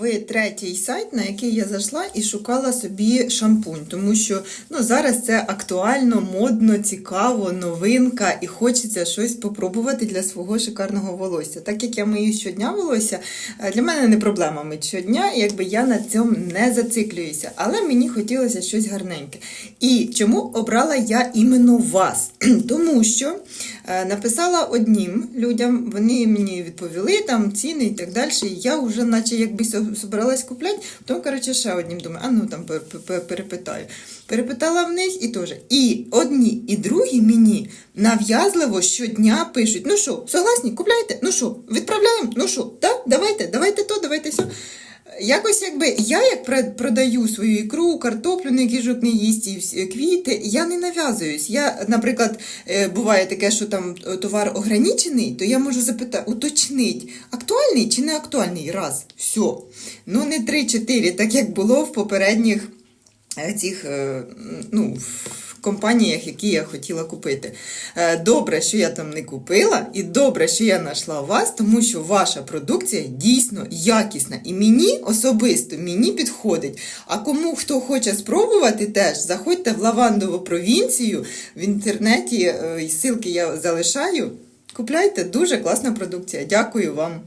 Ви третій сайт, на який я зайшла і шукала собі шампунь, тому що ну, зараз це актуально, модно, цікаво, новинка, і хочеться щось попробувати для свого шикарного волосся. Так як я мию щодня волосся, е, для мене не проблема мити щодня, якби я на цьому не зациклююся. Але мені хотілося щось гарненьке. І чому обрала я іменно вас? Тому що е, написала одним людям, вони мені відповіли там ціни і так далі. І я вже, наче якби собиралась купляти, потім, коротше, ще одним думаю, а ну там пер- пер- перепитаю. Перепитала в них і теж. І одні, і другі мені нав'язливо щодня пишуть: ну що, согласні, купляйте? Ну що, відправляємо? Ну що, так, давайте, давайте то, давайте все. Якось якби я як продаю свою ікру, картоплю, на кіжок не їсть, і квіти, я не нав'язуюсь. Я, наприклад, е, буває таке, що там е, товар ограничений, то я можу запитати, уточнить, актуальний чи не актуальний раз. Все. Ну, не 3-4, так як було в попередніх е, цих ну, компаніях, які я хотіла купити. Е, Добре, що я там не купила, і добре, що я знайшла вас, тому що ваша продукція дійсно якісна. І мені особисто мені підходить. А кому хто хоче спробувати теж, заходьте в лавандову провінцію в інтернеті, е, ссылки я залишаю. Купляйте, дуже класна продукція. Дякую вам.